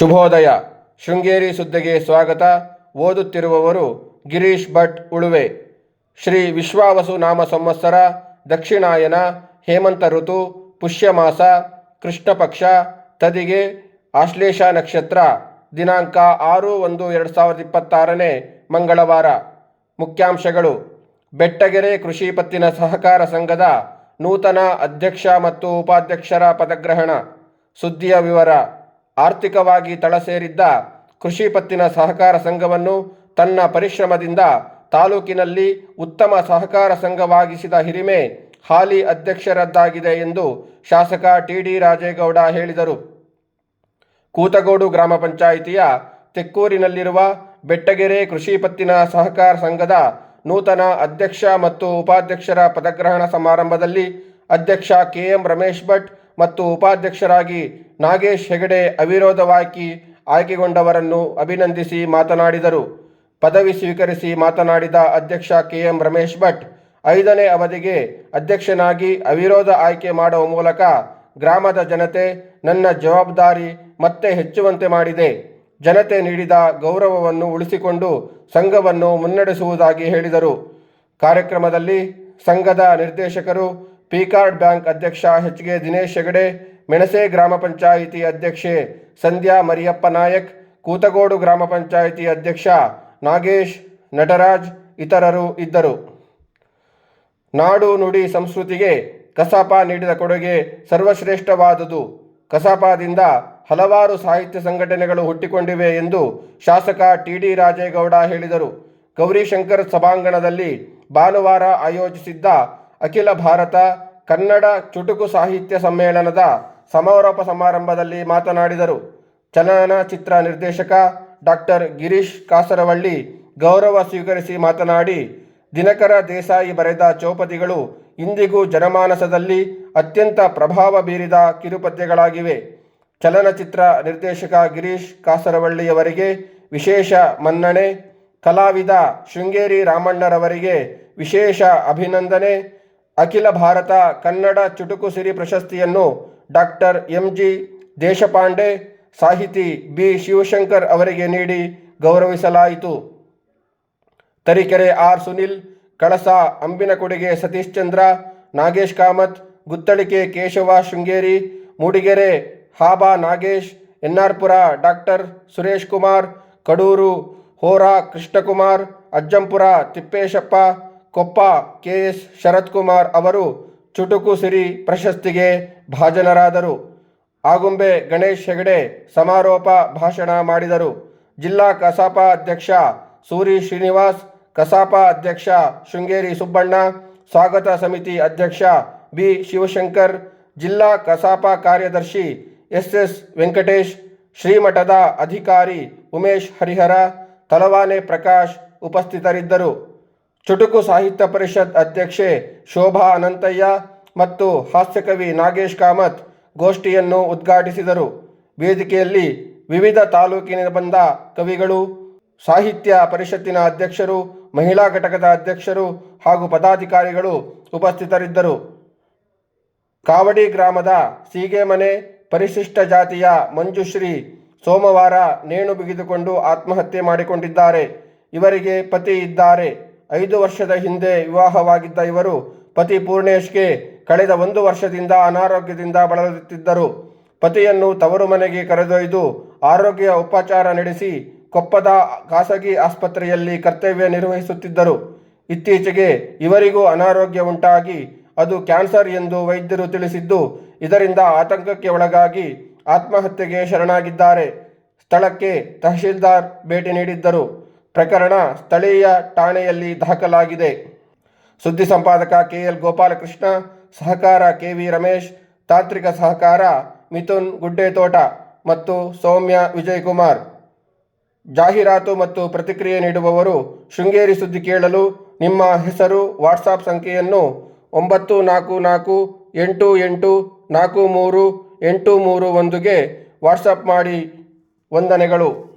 ಶುಭೋದಯ. ಶೃಂಗೇರಿ ಸುದ್ದಿಗೆ ಸ್ವಾಗತ. ಓದುತ್ತಿರುವವರು ಗಿರೀಶ್ ಭಟ್ ಉಳುವೆ. ಶ್ರೀ ವಿಶ್ವಾವಸು ನಾಮ ಸಂವತ್ಸರ, ದಕ್ಷಿಣಾಯನ, ಹೇಮಂತ ಋತು, ಪುಷ್ಯಮಾಸ ಕೃಷ್ಣ ಪಕ್ಷ ತದಿಗೆ, ಆಶ್ಲೇಷ ನಕ್ಷತ್ರ, ದಿನಾಂಕ ಆರು ಒಂದು ಎರಡು ಸಾವಿರದ ಇಪ್ಪತ್ತಾರನೇ ಮಂಗಳವಾರ. ಮುಖ್ಯಾಂಶಗಳು. ಬೆಟ್ಟಗೆರೆ ಕೃಷಿ ಪತ್ತಿನ ಸಹಕಾರ ಸಂಘದ ನೂತನ ಅಧ್ಯಕ್ಷ ಮತ್ತು ಉಪಾಧ್ಯಕ್ಷರ ಪದಗ್ರಹಣ. ಸುದ್ದಿಯ ವಿವರ. ಆರ್ಥಿಕವಾಗಿ ತಳಸೇರಿದ್ದ ಕೃಷಿ ಪತ್ತಿನ ಸಹಕಾರ ಸಂಘವನ್ನು ತನ್ನ ಪರಿಶ್ರಮದಿಂದ ತಾಲೂಕಿನಲ್ಲಿ ಉತ್ತಮ ಸಹಕಾರ ಸಂಘವಾಗಿಸಿದ ಹಿರಿಮೆ ಹಾಲಿ ಅಧ್ಯಕ್ಷರದ್ದಾಗಿದೆ ಎಂದು ಶಾಸಕ ಟಿಡಿ ರಾಜೇಗೌಡ ಹೇಳಿದರು. ಕೂತಗೋಡು ಗ್ರಾಮ ಪಂಚಾಯಿತಿಯ ತೆಕ್ಕೂರಿನಲ್ಲಿರುವ ಬೆಟ್ಟಗೆರೆ ಕೃಷಿ ಪತ್ತಿನ ಸಹಕಾರ ಸಂಘದ ನೂತನ ಅಧ್ಯಕ್ಷ ಮತ್ತು ಉಪಾಧ್ಯಕ್ಷರ ಪದಗ್ರಹಣ ಸಮಾರಂಭದಲ್ಲಿ ಅಧ್ಯಕ್ಷ ಕೆಎಂ ರಮೇಶ್ ಭಟ್ ಮತ್ತು ಉಪಾಧ್ಯಕ್ಷರಾಗಿ ನಾಗೇಶ್ ಹೆಗಡೆ ಅವಿರೋಧವಾಗಿ ಆಯ್ಕೆಗೊಂಡವರನ್ನು ಅಭಿನಂದಿಸಿ ಮಾತನಾಡಿದರು. ಪದವಿ ಸ್ವೀಕರಿಸಿ ಮಾತನಾಡಿದ ಅಧ್ಯಕ್ಷ ಕೆಎಂ ರಮೇಶ್ ಭಟ್, ಐದನೇ ಅವಧಿಗೆ ಅಧ್ಯಕ್ಷನಾಗಿ ಅವಿರೋಧ ಆಯ್ಕೆ ಮಾಡುವ ಮೂಲಕ ಗ್ರಾಮದ ಜನತೆ ನನ್ನ ಜವಾಬ್ದಾರಿ ಮತ್ತೆ ಹೆಚ್ಚುವಂತೆ ಮಾಡಿದೆ. ಜನತೆ ನೀಡಿದ ಗೌರವವನ್ನು ಉಳಿಸಿಕೊಂಡು ಸಂಘವನ್ನು ಮುನ್ನಡೆಸುವುದಾಗಿ ಹೇಳಿದರು. ಕಾರ್ಯಕ್ರಮದಲ್ಲಿ ಸಂಘದ ನಿರ್ದೇಶಕರು ಪಿಕಾರ್ಡ್ ಬ್ಯಾಂಕ್ ಅಧ್ಯಕ್ಷ ಎಚ್ ಕೆ ದಿನೇಶ್ ಹೆಗಡೆ, ಮೆಣಸೆ ಗ್ರಾಮ ಪಂಚಾಯಿತಿ ಅಧ್ಯಕ್ಷೆ ಸಂಧ್ಯಾ ಮರಿಯಪ್ಪ ನಾಯಕ್, ಕೂತಗೋಡು ಗ್ರಾಮ ಪಂಚಾಯಿತಿ ಅಧ್ಯಕ್ಷ ನಾಗೇಶ್ ನಟರಾಜ್ ಇತರರು ಇದ್ದರು. ನಾಡು ನುಡಿ ಸಂಸ್ಕೃತಿಗೆ ಕಸಾಪ ನೀಡಿದ ಕೊಡುಗೆ ಸರ್ವಶ್ರೇಷ್ಠವಾದುದು. ಕಸಾಪದಿಂದ ಹಲವಾರು ಸಾಹಿತ್ಯ ಸಂಘಟನೆಗಳು ಹುಟ್ಟಿಕೊಂಡಿವೆ ಎಂದು ಶಾಸಕ ಟಿ ಡಿ ರಾಜೇಗೌಡ ಹೇಳಿದರು. ಗೌರಿಶಂಕರ್ ಸಭಾಂಗಣದಲ್ಲಿ ಭಾನುವಾರ ಆಯೋಜಿಸಿದ್ದ ಅಖಿಲ ಭಾರತ ಕನ್ನಡ ಚುಟುಕು ಸಾಹಿತ್ಯ ಸಮ್ಮೇಳನದ ಸಮಾರೋಪ ಸಮಾರಂಭದಲ್ಲಿ ಮಾತನಾಡಿದರು. ಚಲನಚಿತ್ರ ನಿರ್ದೇಶಕ ಡಾಕ್ಟರ್ ಗಿರೀಶ್ ಕಾಸರವಳ್ಳಿ ಗೌರವ ಸ್ವೀಕರಿಸಿ ಮಾತನಾಡಿ, ದಿನಕರ ದೇಸಾಯಿ ಬರೆದ ಚೌಪದಿಗಳು ಇಂದಿಗೂ ಜನಮಾನಸದಲ್ಲಿ ಅತ್ಯಂತ ಪ್ರಭಾವ ಬೀರಿದ ಕಿರುಪದ್ಯಗಳಾಗಿವೆ. ಚಲನಚಿತ್ರ ನಿರ್ದೇಶಕ ಗಿರೀಶ್ ಕಾಸರವಳ್ಳಿಯವರಿಗೆ ವಿಶೇಷ ಮನ್ನಣೆ, ಕಲಾವಿದ ಶೃಂಗೇರಿ ರಾಮಣ್ಣರವರಿಗೆ ವಿಶೇಷ ಅಭಿನಂದನೆ ಅಖಿಲ ಭಾರತ ಕನ್ನಡ ಚುಟುಕು ಸಿರಿ ಪ್ರಶಸ್ತಿಯನ್ನು ಡಾಕ್ಟರ್ ಎಂ ಜಿ ದೇಶಪಾಂಡೆ, ಸಾಹಿತಿ ಬಿ ಶಿವಶಂಕರ್ ಅವರಿಗೆ ನೀಡಿ ಗೌರವಿಸಲಾಯಿತು. Tarikere R Sunil, Kalasa Ambinakodige Satish Chandra, Nagesh Kamath Guttalike Keshava Sringeri, Mudigere Haba Nagesh, NR Pura doctor Suresh Kumar, Kadur Hora Krishnakumar, Ajjampura Tippeshappa Koppa K S Sharath Kumar ಅವರು ಚುಟುಕು ಸಿರಿ ಪ್ರಶಸ್ತಿಗೆ ಭಾಜನರಾದರು. ಆಗುಂಬೆ ಗಣೇಶ್ ಹೆಗಡೆ ಸಮಾರೋಪ ಭಾಷಣ ಮಾಡಿದರು. ಜಿಲ್ಲಾ ಕಸಾಪ ಅಧ್ಯಕ್ಷ ಸೂರಿ ಶ್ರೀನಿವಾಸ್, ಕಸಾಪ ಅಧ್ಯಕ್ಷ ಶೃಂಗೇರಿ ಸುಬ್ಬಣ್ಣ, ಸ್ವಾಗತ ಸಮಿತಿ ಅಧ್ಯಕ್ಷ ಬಿ ಶಿವಶಂಕರ್, ಜಿಲ್ಲಾ ಕಸಾಪ ಕಾರ್ಯದರ್ಶಿ ಎಸ್ ಎಸ್ ವೆಂಕಟೇಶ್, ಶ್ರೀಮಠದ ಅಧಿಕಾರಿ ಉಮೇಶ್ ಹರಿಹರ, ತಲವಾನೆ ಪ್ರಕಾಶ್ ಉಪಸ್ಥಿತರಿದ್ದರು. ಚುಟುಕು ಸಾಹಿತ್ಯ ಪರಿಷತ್ ಅಧ್ಯಕ್ಷೆ ಶೋಭಾ ಅನಂತಯ್ಯ ಮತ್ತು ಹಾಸ್ಯಕವಿ ನಾಗೇಶ್ ಕಾಮತ್ ಗೋಷ್ಠಿಯನ್ನು ಉದ್ಘಾಟಿಸಿದರು. ವೇದಿಕೆಯಲ್ಲಿ ವಿವಿಧ ತಾಲೂಕಿನಿಂದ ಬಂದ ಕವಿಗಳು, ಸಾಹಿತ್ಯ ಪರಿಷತ್ತಿನ ಅಧ್ಯಕ್ಷರು, ಮಹಿಳಾ ಘಟಕದ ಅಧ್ಯಕ್ಷರು ಹಾಗೂ ಪದಾಧಿಕಾರಿಗಳು ಉಪಸ್ಥಿತರಿದ್ದರು. ಕಾವಡಿ ಗ್ರಾಮದ ಸೀಗೆಮನೆ ಪರಿಶಿಷ್ಟ ಜಾತಿಯ ಮಂಜುಶ್ರೀ ಸೋಮವಾರ ನೇಣು ಬಿಗಿದುಕೊಂಡು ಆತ್ಮಹತ್ಯೆ ಮಾಡಿಕೊಂಡಿದ್ದಾರೆ. ಇವರಿಗೆ ಪತಿ ಇದ್ದಾರೆ. ಐದು ವರ್ಷದ ಹಿಂದೆ ವಿವಾಹವಾಗಿದ್ದ ಇವರು ಪತಿ ಪೂರ್ಣೇಶ್ಗೆ ಕಳೆದ ಒಂದು ವರ್ಷದಿಂದ ಅನಾರೋಗ್ಯದಿಂದ ಬಳಲುತ್ತಿದ್ದರು. ಪತಿಯನ್ನು ತವರು ಮನೆಗೆ ಕರೆದೊಯ್ದು ಆರೋಗ್ಯ ಉಪಚಾರ ನಡೆಸಿ ಕೊಪ್ಪದ ಖಾಸಗಿ ಆಸ್ಪತ್ರೆಯಲ್ಲಿ ಕರ್ತವ್ಯ ನಿರ್ವಹಿಸುತ್ತಿದ್ದರು. ಇತ್ತೀಚೆಗೆ ಇವರಿಗೂ ಅನಾರೋಗ್ಯ ಉಂಟಾಗಿ ಅದು ಕ್ಯಾನ್ಸರ್ ಎಂದು ವೈದ್ಯರು ತಿಳಿಸಿದ್ದು, ಇದರಿಂದ ಆತಂಕಕ್ಕೆ ಒಳಗಾಗಿ ಆತ್ಮಹತ್ಯೆಗೆ ಶರಣಾಗಿದ್ದಾರೆ. ಸ್ಥಳಕ್ಕೆ ತಹಶೀಲ್ದಾರ್ ಭೇಟಿ ನೀಡಿದ್ದರು. ಪ್ರಕರಣ ಸ್ಥಳೀಯ ಠಾಣೆಯಲ್ಲಿ ದಾಖಲಾಗಿದೆ. ಸುದ್ದಿ ಸಂಪಾದಕ ಕೆಎಲ್ ಗೋಪಾಲಕೃಷ್ಣ, ಸಹಕಾರ ಕೆವಿ ರಮೇಶ್, ತಾಂತ್ರಿಕ ಸಹಕಾರ ಮಿಥುನ್ ಗುಡ್ಡೇತೋಟ ಮತ್ತು ಸೌಮ್ಯ ವಿಜಯಕುಮಾರ್. ಜಾಹೀರಾತು ಮತ್ತು ಪ್ರತಿಕ್ರಿಯೆ ನೀಡುವವರು ಶೃಂಗೇರಿ ಸುದ್ದಿ ಕೇಳಲು ನಿಮ್ಮ ಹೆಸರು, ವಾಟ್ಸಾಪ್ ಸಂಖ್ಯೆಯನ್ನು ಒಂಬತ್ತು ನಾಲ್ಕು ನಾಲ್ಕು ಎಂಟು ಎಂಟು ನಾಲ್ಕು ಮೂರು ಎಂಟು ಮೂರು ಒಂದುಗೆ ವಾಟ್ಸಪ್ ಮಾಡಿ. ವಂದನೆಗಳು.